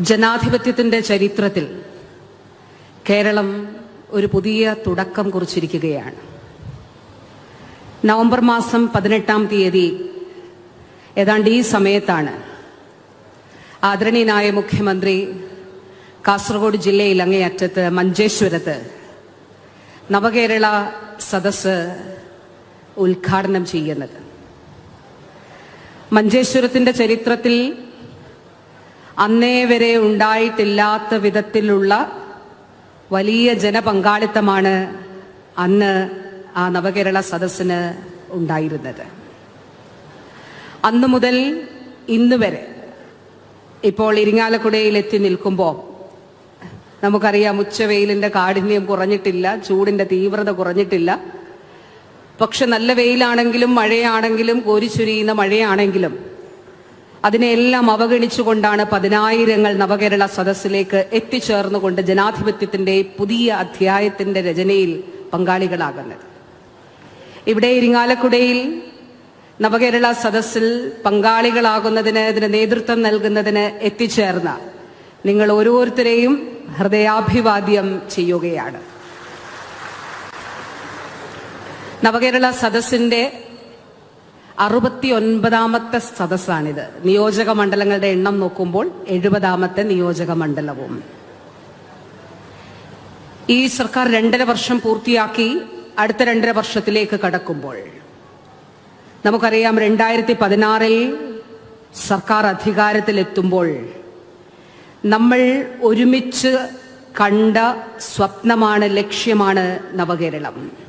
ജനാധിപത്യത്തിന്റെ ചരിത്രത്തിൽ കേരളം ഒരു പുതിയ തുടക്കം കുറിച്ചിരിക്കുകയാണ്. നവംബർ മാസം പതിനെട്ടാം തീയതി ഏതാണ്ട് ഈ സമയത്താണ് ആദരണീയനായ മുഖ്യമന്ത്രി കാസർഗോഡ് ജില്ലയിൽ അങ്ങേയറ്റത്ത് മഞ്ചേശ്വരത്ത് നവകേരള സദസ് ഉദ്ഘാടനം ചെയ്യുന്നത്. മഞ്ചേശ്വരത്തിന്റെ ചരിത്രത്തിൽ അന്നേ വരെ ഉണ്ടായിട്ടില്ലാത്ത വിധത്തിലുള്ള വലിയ ജനപങ്കാളിത്തമാണ് അന്ന് ആ നവകേരള സദസ്സിന് ഉണ്ടായിരുന്നത്. അന്നു മുതൽ ഇന്ന് വരെ ഇപ്പോൾ ഇരിങ്ങാലക്കുടയിൽ എത്തി നിൽക്കുമ്പോൾ നമുക്കറിയാം ഉച്ചവെയിലിന്റെ കാഠിന്യം കുറഞ്ഞിട്ടില്ല ചൂടിന്റെ തീവ്രത കുറഞ്ഞിട്ടില്ല. പക്ഷെ നല്ല വെയിലാണെങ്കിലും മഴയാണെങ്കിലും കോരിച്ചുരിയുന്ന മഴയാണെങ്കിലും അതിനെല്ലാം അവഗണിച്ചുകൊണ്ടാണ് പതിനായിരങ്ങൾ നവകേരള സദസ്സിലേക്ക് എത്തിച്ചേർന്നുകൊണ്ട് ജനാധിപത്യത്തിന്റെ പുതിയ അധ്യായത്തിന്റെ രചനയിൽ പങ്കാളികളാകുന്നത്. ഇവിടെ ഇരിങ്ങാലക്കുടയിൽ നവകേരള സദസ്സിൽ പങ്കാളികളാകുന്നതിന് ഇതിന് നേതൃത്വം നൽകുന്നതിന് എത്തിച്ചേർന്ന നിങ്ങൾ ഓരോരുത്തരെയും ഹൃദയാഭിവാദ്യം ചെയ്യുകയാണ്. നവകേരള സദസ്സിന്റെ അറുപത്തി ഒൻപതാമത്തെ സദസ്സാണിത്. നിയോജക മണ്ഡലങ്ങളുടെ എണ്ണം നോക്കുമ്പോൾ എഴുപതാമത്തെ നിയോജക മണ്ഡലവും. ഈ സർക്കാർ രണ്ടര വർഷം പൂർത്തിയാക്കി അടുത്ത രണ്ടര വർഷത്തിലേക്ക് കടക്കുമ്പോൾ. നമുക്കറിയാം രണ്ടായിരത്തി പതിനാറിൽ സർക്കാർ അധികാരത്തിലെത്തുമ്പോൾ നമ്മൾ ഒരുമിച്ച് കണ്ട സ്വപ്നമാണ് ലക്ഷ്യമാണ് നവകേരളം.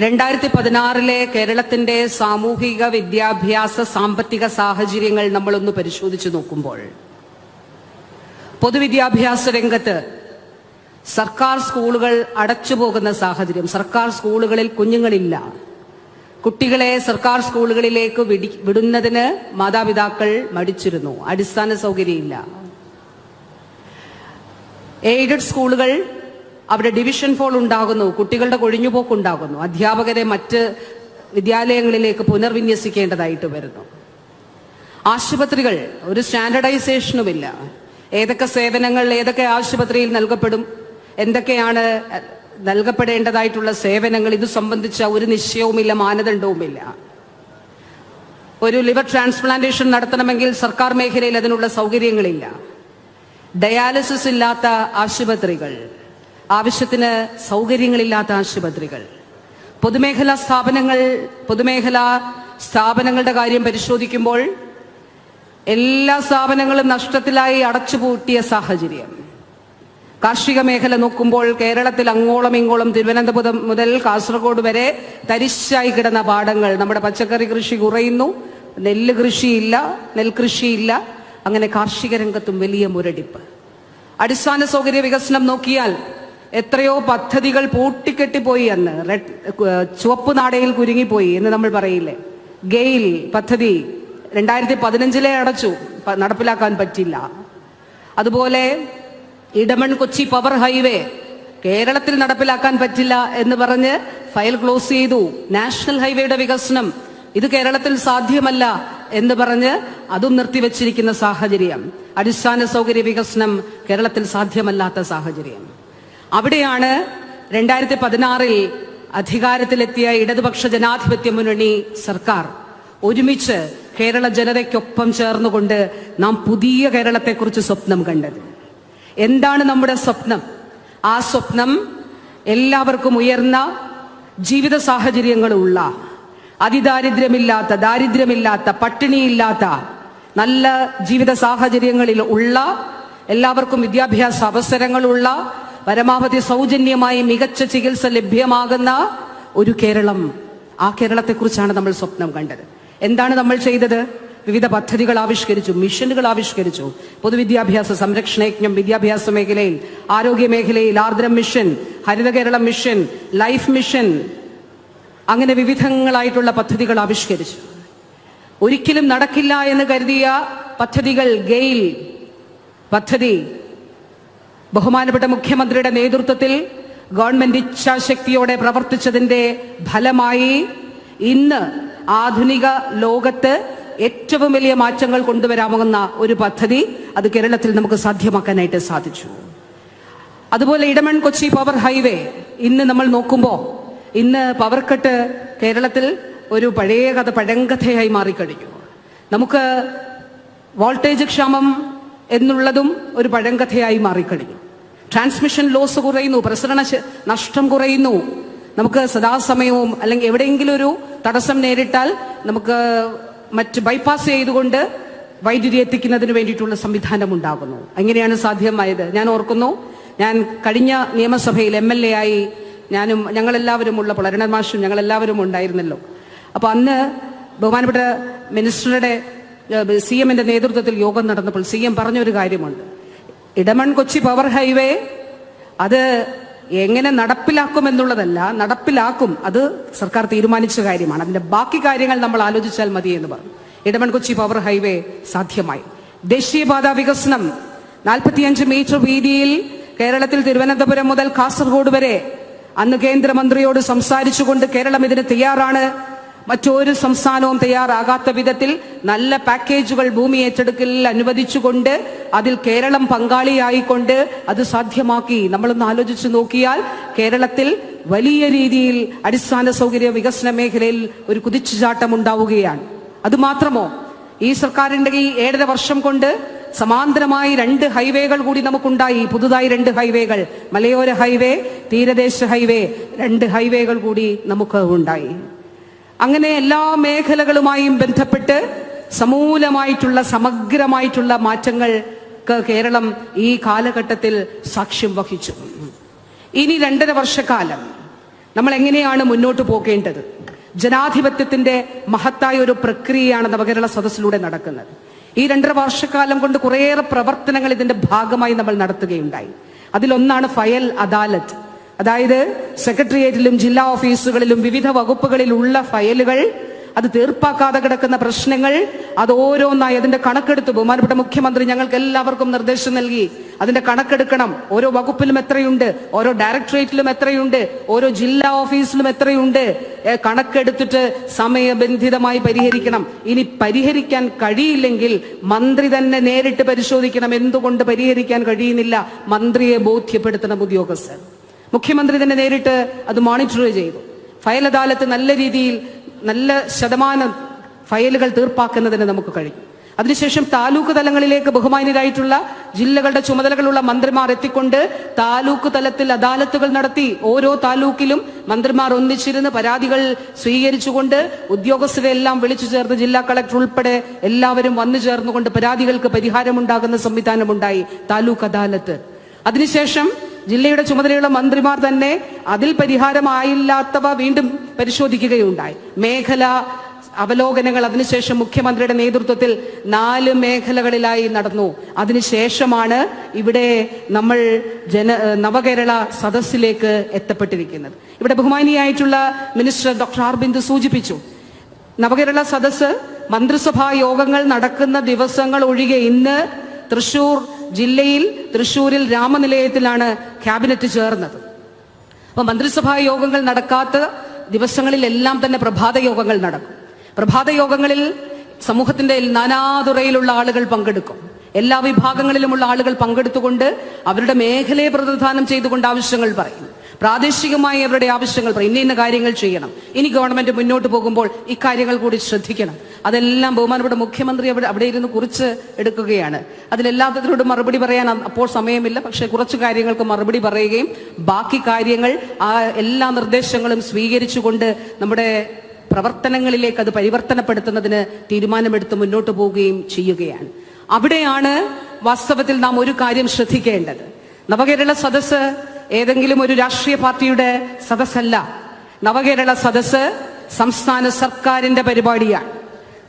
രണ്ടായിരത്തി പതിനാറിലെ കേരളത്തിന്റെ സാമൂഹിക വിദ്യാഭ്യാസ സാമ്പത്തിക സാഹചര്യങ്ങൾ നമ്മളൊന്ന് പരിശോധിച്ചു നോക്കുമ്പോൾ പൊതുവിദ്യാഭ്യാസ രംഗത്ത് സർക്കാർ സ്കൂളുകൾ അടച്ചു പോകുന്ന സാഹചര്യം സർക്കാർ സ്കൂളുകളിൽ കുഞ്ഞുങ്ങളില്ല. കുട്ടികളെ സർക്കാർ സ്കൂളുകളിലേക്ക് വിടി വിടുന്നതിന് മാതാപിതാക്കൾ മടിച്ചിരുന്നു. അടിസ്ഥാന സൗകര്യമില്ല. എയ്ഡഡ് സ്കൂളുകൾ അവിടെ ഡിവിഷൻ ഫോൾ ഉണ്ടാകുന്നു കുട്ടികളുടെ കൊഴിഞ്ഞുപോക്ക് ഉണ്ടാകുന്നു. അധ്യാപകരെ മറ്റ് വിദ്യാലയങ്ങളിലേക്ക് പുനർവിന്യസിക്കേണ്ടതായിട്ട് വരുന്നു. ആശുപത്രികൾ ഒരു സ്റ്റാൻഡർഡൈസേഷനുമില്ല. ഏതൊക്കെ സേവനങ്ങൾ ഏതൊക്കെ ആശുപത്രിയിൽ നൽകപ്പെടും എന്തൊക്കെയാണ് നൽകപ്പെടേണ്ടതായിട്ടുള്ള സേവനങ്ങൾ ഇത് സംബന്ധിച്ച ഒരു നിശ്ചയവുമില്ല മാനദണ്ഡവുമില്ല. ഒരു ലിവർ ട്രാൻസ്പ്ലാന്റേഷൻ നടത്തണമെങ്കിൽ സർക്കാർ മേഖലയിൽ അതിനുള്ള സൗകര്യങ്ങളില്ല. ഡയാലിസിസ് ഇല്ലാത്ത ആശുപത്രികൾ. ആവശ്യത്തിന് സൗകര്യങ്ങളില്ലാത്ത ആശുപത്രികൾ. പൊതുമേഖലാ സ്ഥാപനങ്ങൾ പൊതുമേഖലാ സ്ഥാപനങ്ങളുടെ കാര്യം പരിശോധിക്കുമ്പോൾ എല്ലാ സ്ഥാപനങ്ങളും നഷ്ടത്തിലായി അടച്ചുപൂട്ടിയ സാഹചര്യം. കാർഷിക മേഖല നോക്കുമ്പോൾ കേരളത്തിൽ അങ്ങോളം ഇങ്ങോളം തിരുവനന്തപുരം മുതൽ കാസർഗോഡ് വരെ തരിശായി കിടന്ന പാടങ്ങൾ. നമ്മുടെ പച്ചക്കറി കൃഷി കുറയുന്നു. നെല്ല് കൃഷിയില്ല നെൽകൃഷിയില്ല അങ്ങനെ കാർഷിക രംഗത്തും വലിയ മുരടിപ്പ്. അടിസ്ഥാന സൗകര്യ വികസനം നോക്കിയാൽ എത്രയോ പദ്ധതികൾ പൂട്ടിക്കെട്ടിപ്പോയി അന്ന്. റെഡ് ചുവപ്പ് നാടയിൽ കുരുങ്ങിപ്പോയി എന്ന് നമ്മൾ പറയില്ലേ? ഗെയിൽ പദ്ധതി രണ്ടായിരത്തി പതിനഞ്ചിലെ അടച്ചു നടപ്പിലാക്കാൻ പറ്റില്ല. അതുപോലെ ഇടമൺ കൊച്ചി പവർ ഹൈവേ കേരളത്തിൽ നടപ്പിലാക്കാൻ പറ്റില്ല എന്ന് പറഞ്ഞ് ഫയൽ ക്ലോസ് ചെയ്തു. നാഷണൽ ഹൈവേയുടെ വികസനം ഇത് കേരളത്തിൽ സാധ്യമല്ല എന്ന് പറഞ്ഞ് അതും നിർത്തിവെച്ചിരിക്കുന്ന സാഹചര്യം. അടിസ്ഥാന സൗകര്യ വികസനം കേരളത്തിൽ സാധ്യമല്ലാത്ത സാഹചര്യം. അവിടെയാണ് രണ്ടായിരത്തി പതിനാറിൽ അധികാരത്തിലെത്തിയ ഇടതുപക്ഷ ജനാധിപത്യ മുന്നണി സർക്കാർ. ഒരുമിച്ച് കേരള ജനതയ്ക്കൊപ്പം ചേർന്നുകൊണ്ട് നാം പുതിയ കേരളത്തെക്കുറിച്ച് സ്വപ്നം കണ്ടത്. എന്താണ് നമ്മുടെ സ്വപ്നം? ആ സ്വപ്നം എല്ലാവർക്കും ഉയർന്ന ജീവിത സാഹചര്യങ്ങളുള്ള അതിദാരിദ്ര്യമില്ലാത്ത ദാരിദ്ര്യമില്ലാത്ത പട്ടിണിയില്ലാത്ത നല്ല ജീവിത സാഹചര്യങ്ങളിൽ ഉള്ള എല്ലാവർക്കും വിദ്യാഭ്യാസ അവസരങ്ങളുള്ള പരമാവധി സൗജന്യമായി മികച്ച ചികിത്സ ലഭ്യമാകുന്ന ഒരു കേരളം. ആ കേരളത്തെക്കുറിച്ചാണ് നമ്മൾ സ്വപ്നം കണ്ടത്. എന്താണ് നമ്മൾ ചെയ്തത്? വിവിധ പദ്ധതികൾ ആവിഷ്കരിച്ചു മിഷനുകൾ ആവിഷ്കരിച്ചു. പൊതുവിദ്യാഭ്യാസ സംരക്ഷണ യജ്ഞം വിദ്യാഭ്യാസ മേഖലയിൽ ആരോഗ്യ മേഖലയിൽ Ardram mission Haritha Keralam mission life mission അങ്ങനെ വിവിധങ്ങളായിട്ടുള്ള പദ്ധതികൾ ആവിഷ്കരിച്ചു. ഒരിക്കലും നടക്കില്ല എന്ന് കരുതിയ പദ്ധതികൾ ഗെയിൽ പദ്ധതി ബഹുമാനപ്പെട്ട മുഖ്യമന്ത്രിയുടെ നേതൃത്വത്തിൽ ഗവൺമെന്റ് ഇച്ഛാശക്തിയോടെ പ്രവർത്തിച്ചതിന്റെ ഫലമായി ഇന്ന് ആധുനിക ലോകത്ത് ഏറ്റവും വലിയ മാറ്റങ്ങൾ കൊണ്ടുവരാമെന്ന ഒരു പദ്ധതി അത് കേരളത്തിൽ നമുക്ക് സാധ്യമാക്കാനായിട്ട് സാധിച്ചു. അതുപോലെ ഇടമൺ കൊച്ചി പവർ ഹൈവേ ഇന്ന് നമ്മൾ നോക്കുമ്പോൾ ഇന്ന് പവർ കട്ട് കേരളത്തിൽ ഒരു പഴയ കഥ പഴങ്കഥയായി മാറിക്കഴിഞ്ഞു. നമുക്ക് വോൾട്ടേജ് ക്ഷാമം എന്നുള്ളതും ഒരു പഴങ്കഥയായി മാറിക്കഴിഞ്ഞു. ട്രാൻസ്മിഷൻ ലോസ് കുറയുന്നു പ്രസരണ നഷ്ടം കുറയുന്നു. നമുക്ക് സദാസമയവും അല്ലെങ്കിൽ എവിടെയെങ്കിലും ഒരു തടസ്സം നേരിട്ടാൽ നമുക്ക് മറ്റ് ബൈപ്പാസ് ചെയ്തുകൊണ്ട് വൈദ്യുതി എത്തിക്കുന്നതിന് വേണ്ടിയിട്ടുള്ള സംവിധാനം ഉണ്ടാകുന്നു. അങ്ങനെയാണ് സാധ്യമായത്? ഞാൻ ഓർക്കുന്നു ഞാൻ കഴിഞ്ഞ നിയമസഭയിൽ എം എൽ എ ആയി ഞാനും ഞങ്ങളെല്ലാവരും ഉള്ള മാഷും ഞങ്ങളെല്ലാവരും ഉണ്ടായിരുന്നല്ലോ. അപ്പോൾ അന്ന് ബഹുമാനപ്പെട്ട മിനിസ്റ്ററുടെ സി എമ്മിന്റെ നേതൃത്വത്തിൽ യോഗം നടന്നപ്പോൾ സി എം പറഞ്ഞൊരു കാര്യമുണ്ട്. ഇടമൺ കൊച്ചി പവർ ഹൈവേ അത് എങ്ങനെ നടപ്പിലാക്കുമെന്നുള്ളതല്ല നടപ്പിലാക്കും അത് സർക്കാർ തീരുമാനിച്ച കാര്യമാണ്. അതിന്റെ ബാക്കി കാര്യങ്ങൾ നമ്മൾ ആലോചിച്ചാൽ മതി എന്ന് പറഞ്ഞു. ഇടമൺ കൊച്ചി പവർ ഹൈവേ സാധ്യമായി. ദേശീയപാത വികസനം നാൽപ്പത്തിയഞ്ച് മീറ്റർ വീതിയിൽ കേരളത്തിൽ തിരുവനന്തപുരം മുതൽ കാസർഗോഡ് വരെ അന്ന് കേന്ദ്രമന്ത്രിയോട് സംസാരിച്ചുകൊണ്ട് കേരളം ഇതിന് തയ്യാറാണ്. മറ്റൊരു സംസ്ഥാനവും തയ്യാറാകാത്ത വിധത്തിൽ നല്ല പാക്കേജുകൾ ഭൂമി ഏറ്റെടുക്കലിൽ അനുവദിച്ചുകൊണ്ട് അതിൽ കേരളം പങ്കാളിയായിക്കൊണ്ട് അത് സാധ്യമാക്കി. നമ്മളൊന്ന് ആലോചിച്ചു നോക്കിയാൽ കേരളത്തിൽ വലിയ രീതിയിൽ അടിസ്ഥാന സൗകര്യ വികസന മേഖലയിൽ ഒരു കുതിച്ചുചാട്ടം ഉണ്ടാവുകയാണ്. അതുമാത്രമോ ഈ സർക്കാരിന്റെ ഈ ഏഴര വർഷം കൊണ്ട് സമാന്തരമായി രണ്ട് ഹൈവേകൾ കൂടി നമുക്കുണ്ടായി. പുതുതായി രണ്ട് ഹൈവേകൾ. മലയോര ഹൈവേ തീരദേശ ഹൈവേ രണ്ട് ഹൈവേകൾ കൂടി നമുക്ക് ഉണ്ടായി. അങ്ങനെ എല്ലാ മേഖലകളുമായും ബന്ധപ്പെട്ട് സമൂലമായിട്ടുള്ള സമഗ്രമായിട്ടുള്ള മാറ്റങ്ങൾക്ക് കേരളം ഈ കാലഘട്ടത്തിൽ സാക്ഷ്യം വഹിച്ചു. ഇനി രണ്ടര വർഷക്കാലം നമ്മൾ എങ്ങനെയാണ് മുന്നോട്ട് പോകേണ്ടത്? ജനാധിപത്യത്തിന്റെ മഹത്തായ ഒരു പ്രക്രിയയാണ് നവകേരള സദസ്സിലൂടെ നടക്കുന്നത്. ഈ രണ്ടര വർഷക്കാലം കൊണ്ട് കുറേയേറെ പ്രവർത്തനങ്ങൾ ഇതിന്റെ ഭാഗമായി നമ്മൾ നടത്തുകയുണ്ടായി. അതിലൊന്നാണ് ഫയൽ അദാലത്ത്. അതായത് സെക്രട്ടേറിയറ്റിലും ജില്ലാ ഓഫീസുകളിലും വിവിധ വകുപ്പുകളിലുള്ള ഫയലുകൾ അത് തീർപ്പാക്കാതെ കിടക്കുന്ന പ്രശ്നങ്ങൾ അത് ഓരോന്നായി അതിന്റെ കണക്കെടുത്ത് ബഹുമാനപ്പെട്ട മുഖ്യമന്ത്രി ഞങ്ങൾക്ക് എല്ലാവർക്കും നിർദ്ദേശം നൽകി. അതിന്റെ കണക്കെടുക്കണം. ഓരോ വകുപ്പിലും എത്രയുണ്ട്? ഓരോ ഡയറക്ടറേറ്റിലും എത്രയുണ്ട്? ഓരോ ജില്ലാ ഓഫീസിലും എത്രയുണ്ട്? കണക്കെടുത്തിട്ട് സമയബന്ധിതമായി പരിഹരിക്കണം. ഇനി പരിഹരിക്കാൻ കഴിയില്ലെങ്കിൽ മന്ത്രി തന്നെ നേരിട്ട് പരിശോധിക്കണം. എന്തുകൊണ്ട് പരിഹരിക്കാൻ കഴിയുന്നില്ല? മന്ത്രിയെ ബോധ്യപ്പെടുത്തണം ഉദ്യോഗസ്ഥർ. മുഖ്യമന്ത്രി തന്നെ നേരിട്ട് അത് മോണിറ്റർ ചെയ്തു. ഫയൽ അദാലത്ത് നല്ല രീതിയിൽ നല്ല ശതമാനം ഫയലുകൾ തീർപ്പാക്കുന്നതിന് നമുക്ക് കഴിയും അതിനുശേഷം താലൂക്ക് തലങ്ങളിലേക്ക് ബഹുമാന്യരായിട്ടുള്ള ജില്ലകളുടെ ചുമതലകളുള്ള മന്ത്രിമാർ എത്തിക്കൊണ്ട് താലൂക്ക് തലത്തിൽ അദാലത്തുകൾ നടത്തി ഓരോ താലൂക്കിലും മന്ത്രിമാർ ഒന്നിച്ചിരുന്ന് പരാതികൾ സ്വീകരിച്ചുകൊണ്ട് ഉദ്യോഗസ്ഥരെ എല്ലാം വിളിച്ചു ചേർത്ത് ജില്ലാ കളക്ടർ ഉൾപ്പെടെ എല്ലാവരും വന്നു ചേർന്നുകൊണ്ട് പരാതികൾക്ക് പരിഹാരമുണ്ടാകുന്ന സംവിധാനമുണ്ടായി താലൂക്ക് അദാലത്ത്. അതിനുശേഷം ജില്ലയുടെ ചുമതലയുള്ള മന്ത്രിമാർ തന്നെ അതിൽ പരിഹാരമായില്ലാത്തവ വീണ്ടും പരിശോധിക്കുകയുണ്ടായി. മേഖല അവലോകനങ്ങൾ അതിനുശേഷം മുഖ്യമന്ത്രിയുടെ നേതൃത്വത്തിൽ നാല് മേഖലകളിലായി നടന്നു. അതിനുശേഷമാണ് ഇവിടെ നമ്മൾ ജന നവകേരള സദസ്സിലേക്ക് എത്തപ്പെട്ടിരിക്കുന്നത്. ഇവിടെ ബഹുമാനിയായിട്ടുള്ള മിനിസ്റ്റർ ഡോക്ടർ അർബിന്ദ് സൂചിപ്പിച്ചു. നവകേരള സദസ്സ് മന്ത്രിസഭാ യോഗങ്ങൾ നടക്കുന്ന ദിവസങ്ങൾ ഒഴികെ ഇന്ന് തൃശൂർ ജില്ലയിൽ തൃശൂരിൽ രാമനിലയത്തിലാണ് ക്യാബിനറ്റ് ചേർന്നത്. അപ്പോൾ മന്ത്രിസഭാ യോഗങ്ങൾ നടക്കാത്ത ദിവസങ്ങളിലെല്ലാം തന്നെ പ്രഭാത യോഗങ്ങൾ നടക്കും. പ്രഭാത യോഗങ്ങളിൽ സമൂഹത്തിന്റെ നാനാതുറയിലുള്ള ആളുകൾ പങ്കെടുക്കും. എല്ലാ വിഭാഗങ്ങളിലുമുള്ള ആളുകൾ പങ്കെടുത്തുകൊണ്ട് അവരുടെ മേഖലയെ പ്രതിനിധാനം ചെയ്തുകൊണ്ട് ആവശ്യങ്ങൾ പറയും. പ്രാദേശികമായി അവരുടെ ആവശ്യങ്ങൾ ഇന്ന ഇന്ന കാര്യങ്ങൾ ചെയ്യണം. ഇനി ഗവൺമെന്റ് മുന്നോട്ട് പോകുമ്പോൾ ഇക്കാര്യങ്ങൾ കൂടി ശ്രദ്ധിക്കണം. അതെല്ലാം ബഹുമാനപ്പെട്ട മുഖ്യമന്ത്രി അവിടെ അവിടെ ഇരുന്ന് കുറിച്ച് എടുക്കുകയാണ്. അതിലെല്ലാത്തിനോട് മറുപടി പറയാൻ അപ്പോൾ സമയമില്ല. പക്ഷേ കുറച്ച് കാര്യങ്ങൾക്ക് മറുപടി പറയുകയും ബാക്കി കാര്യങ്ങൾ ആ എല്ലാ നിർദ്ദേശങ്ങളും സ്വീകരിച്ചുകൊണ്ട് നമ്മുടെ പ്രവർത്തനങ്ങളിലേക്ക് അത് പരിവർത്തനപ്പെടുത്തുന്നതിന് തീരുമാനമെടുത്ത് മുന്നോട്ട് പോവുകയും ചെയ്യുകയാണ്. അവിടെയാണ് വാസ്തവത്തിൽ നാം ഒരു കാര്യം ശ്രദ്ധിക്കേണ്ടത്. നവകേരള സദസ്സ് ഏതെങ്കിലും ഒരു രാഷ്ട്രീയ പാർട്ടിയുടെ സദസ്സല്ല. നവകേരള സദസ്സ് സംസ്ഥാന സർക്കാരിന്റെ പരിപാടിയാണ്.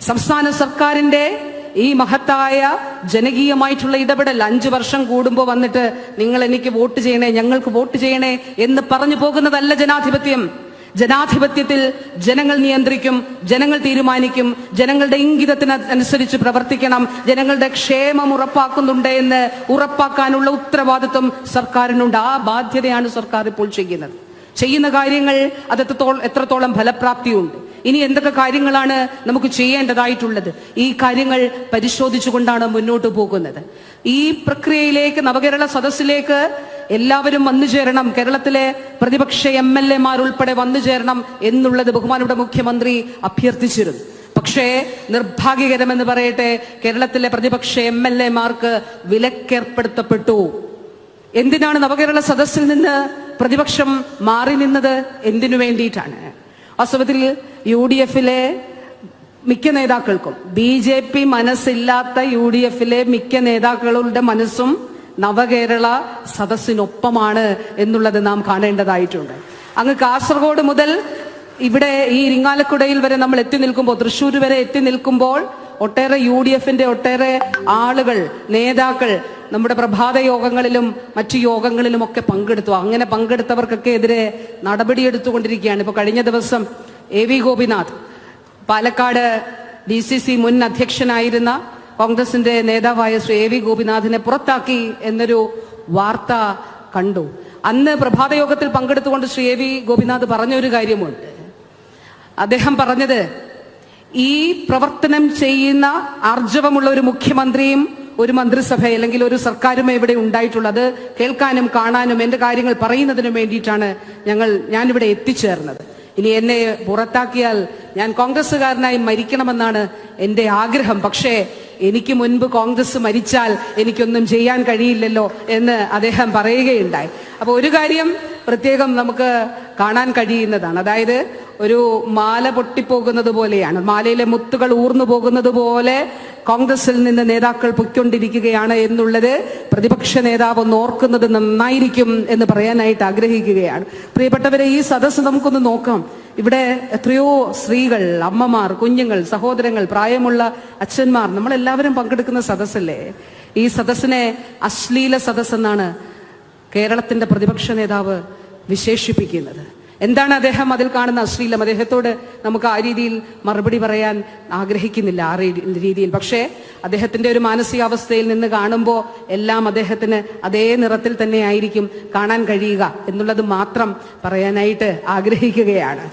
സംസ്ഥാന സർക്കാരിന്റെ ഈ മഹത്തായ ജനകീയമായിട്ടുള്ള ഇടപെടൽ അഞ്ചു വർഷം കൂടുമ്പോൾ വന്നിട്ട് നിങ്ങൾ എനിക്ക് വോട്ട് ചെയ്യണേ ഞങ്ങൾക്ക് വോട്ട് ചെയ്യണേ എന്ന് പറഞ്ഞു പോകുന്നതല്ല ജനാധിപത്യം. ജനാധിപത്യത്തിൽ ജനങ്ങൾ നിയന്ത്രിക്കും ജനങ്ങൾ തീരുമാനിക്കും ജനങ്ങളുടെ ഇംഗിതത്തിന് അനുസരിച്ച് പ്രവർത്തിക്കണം ജനങ്ങളുടെ ക്ഷേമം ഉറപ്പാക്കുന്നുണ്ട് എന്ന് ഉറപ്പാക്കാനുള്ള ഉത്തരവാദിത്വം സർക്കാരിനുണ്ട്. ആ ബാധ്യതയാണ് സർക്കാർ ഇപ്പോൾ ചെയ്യുന്നത്. ചെയ്യുന്ന കാര്യങ്ങൾ അത് എത്രത്തോളം എത്രത്തോളം ഫലപ്രാപ്തിയുണ്ട്? ഇനി എന്തൊക്കെ കാര്യങ്ങളാണ് നമുക്ക് ചെയ്യേണ്ടതായിട്ടുള്ളത്? ഈ കാര്യങ്ങൾ പരിശോധിച്ചുകൊണ്ടാണ് മുന്നോട്ട് പോകുന്നത്. ഈ പ്രക്രിയയിലേക്ക് നവകേരള സദസ്സിലേക്ക് എല്ലാവരും വന്നു ചേരണം. കേരളത്തിലെ പ്രതിപക്ഷ എം എൽ എമാർ ഉൾപ്പെടെ വന്നു ചേരണം എന്നുള്ളത് ബഹുമാനയുടെ മുഖ്യമന്ത്രി അഭ്യർത്ഥിച്ചിരുന്നു. പക്ഷേ നിർഭാഗ്യകരമെന്ന് പറയട്ടെ കേരളത്തിലെ പ്രതിപക്ഷ എം എൽ എമാർക്ക് വിലക്കേർപ്പെടുത്തപ്പെട്ടു. എന്തിനാണ് നവകേരള സദസ്സിൽ നിന്ന് പ്രതിപക്ഷം മാറി നിന്നത്? എന്തിനു വേണ്ടിയിട്ടാണ്? വാസ്തവത്തിൽ യു ഡി എഫിലെ മിക്ക നേതാക്കൾക്കും ബി ജെ പി മനസ്സില്ലാത്ത യു ഡി എഫിലെ മിക്ക നേതാക്കളുടെ മനസ്സും നവകേരള സദസ്സിനൊപ്പമാണ് എന്നുള്ളത് നാം കാണേണ്ടതായിട്ടുണ്ട്. അങ്ങ് കാസർഗോഡ് മുതൽ ഇവിടെ ഈ ഇരിങ്ങാലക്കുടയിൽ വരെ നമ്മൾ എത്തി നിൽക്കുമ്പോൾ തൃശ്ശൂർ വരെ എത്തി നിൽക്കുമ്പോൾ ഒട്ടേറെ യു ഡി എഫിന്റെ ഒട്ടേറെ ആളുകൾ നേതാക്കൾ നമ്മുടെ പ്രഭാത യോഗങ്ങളിലും മറ്റു യോഗങ്ങളിലും ഒക്കെ പങ്കെടുത്തു. അങ്ങനെ പങ്കെടുത്തവർക്കൊക്കെ എതിരെ നടപടിയെടുത്തുകൊണ്ടിരിക്കുകയാണ്. ഇപ്പൊ കഴിഞ്ഞ ദിവസം A V Gopinath Palakkad D C C മുൻ അധ്യക്ഷനായിരുന്ന കോൺഗ്രസിന്റെ നേതാവായ ശ്രീ എ വി ഗോപിനാഥിനെ പുറത്താക്കി എന്നൊരു വാർത്ത കണ്ടു. അന്ന് പ്രഭാതയോഗത്തിൽ പങ്കെടുത്തുകൊണ്ട് ശ്രീ എ വി ഗോപിനാഥ് പറഞ്ഞൊരു കാര്യമുണ്ട്. അദ്ദേഹം പറഞ്ഞത് ഈ പ്രവർത്തനം ചെയ്യുന്ന ആർജവമുള്ള ഒരു മുഖ്യമന്ത്രിയും ഒരു മന്ത്രിസഭ അല്ലെങ്കിൽ ഒരു സർക്കാരും ഇവിടെ ഉണ്ടായിട്ടുള്ളത് കേൾക്കാനും കാണാനും എന്റെ കാര്യങ്ങൾ പറയുന്നതിനും വേണ്ടിയിട്ടാണ് ഞങ്ങൾ ഞാനിവിടെ എത്തിച്ചേർന്നത്. ഇനി എന്നെ പുറത്താക്കിയാൽ ഞാൻ കോൺഗ്രസ്സുകാരനായി മരിക്കണമെന്നാണ് എന്റെ ആഗ്രഹം. പക്ഷേ എനിക്ക് മുൻപ് കോൺഗ്രസ് മരിച്ചാൽ എനിക്കൊന്നും ചെയ്യാൻ കഴിയില്ലല്ലോ എന്ന് അദ്ദേഹം പറയുകയുണ്ടായി. അപ്പോൾ ഒരു കാര്യം പ്രത്യേകം നമുക്ക് കാണാൻ കഴിയുന്നതാണ്. അതായത് ഒരു മാല പൊട്ടിപ്പോകുന്നത് പോലെയാണ്. മാലയിലെ മുത്തുകൾ ഊർന്നു പോകുന്നത് പോലെ കോൺഗ്രസിൽ നിന്ന് നേതാക്കൾ പൊയ്ക്കൊണ്ടിരിക്കുകയാണ് എന്നുള്ളത് പ്രതിപക്ഷ നേതാവ് ഓർക്കുന്നത് നന്നായിരിക്കും എന്ന് പറയാനായിട്ട് ആഗ്രഹിക്കുകയാണ്. പ്രിയപ്പെട്ടവരെ ഈ സദസ്സ് നമുക്കൊന്ന് നോക്കാം. ഇവിടെ എത്രയോ സ്ത്രീകൾ അമ്മമാർ കുഞ്ഞുങ്ങൾ സഹോദരങ്ങൾ പ്രായമുള്ള അച്ഛന്മാർ നമ്മളെല്ലാവരും പങ്കെടുക്കുന്ന സദസ്സല്ലേ? ഈ സദസ്സിനെ അശ്ലീല സദസ്സെന്നാണ് കേരളത്തിന്റെ പ്രതിപക്ഷ നേതാവ് വിശേഷിപ്പിക്കുന്നത്. എന്താണ് അദ്ദേഹം അതിൽ കാണുന്ന അശ്ലീലം? അദ്ദേഹത്തോട് നമുക്ക് ആ രീതിയിൽ മറുപടി പറയാൻ ആഗ്രഹിക്കുന്നില്ല ആ രീതിയിൽ. പക്ഷേ അദ്ദേഹത്തിന്റെ ഒരു മാനസികാവസ്ഥയിൽ നിന്ന് കാണുമ്പോൾ എല്ലാം അദ്ദേഹത്തിന് അതേ നിറത്തിൽ തന്നെ ആയിരിക്കും കാണാൻ കഴിയുക എന്നുള്ളത് മാത്രം പറയാനായിട്ട് ആഗ്രഹിക്കുകയാണ്.